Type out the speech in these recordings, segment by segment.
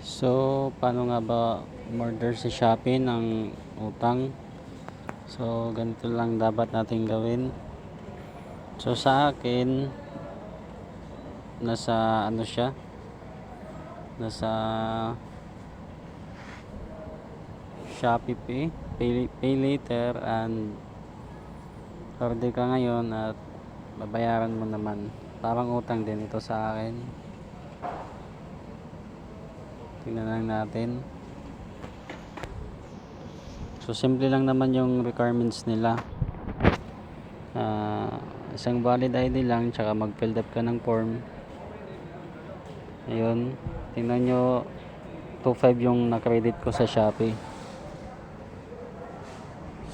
So, paano nga ba murder sa Shopee ng utang? So, ganito lang dapat natin gawin. So, sa akin, nasa ano siya? Nasa Shopee Pay, pay, pay later and order ka ngayon at babayaran mo naman. Parang utang din ito sa akin. Tingnan lang natin. So, simple lang naman yung requirements nila. Ah, isang valid ID lang, tsaka mag-fill up ka ng form. Ayun. Tingnan nyo, 2.5 yung na-credit ko sa Shopee.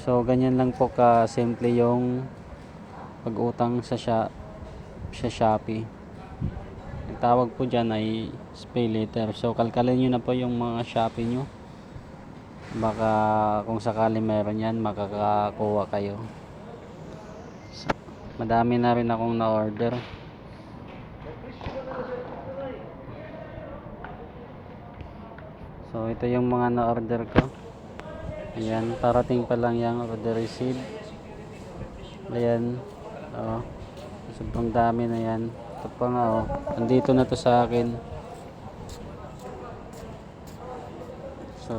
So, ganyan lang po ka-simple yung pag-utang sa, sa Shopee. Tawag po dyan ay pay later. So, kalkalin nyo na po yung mga Shopee nyo. Baka kung sakali meron yan, makakakuha kayo. So, madami na rin akong na-order. So, ito yung mga na-order ko. Ayan, parating pa lang yung order receipt. Ayan. Oh. Sobrang dami na yan. Ito pa nga oh. Andito na to sa akin. So,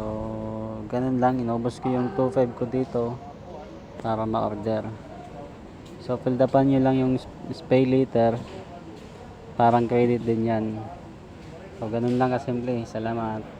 ganun lang. Inubos ko yung 2.5 ko dito para ma-order. So, fill upan nyo lang yung pay later. Parang credit din yan. So, ganun lang kasimple. Salamat.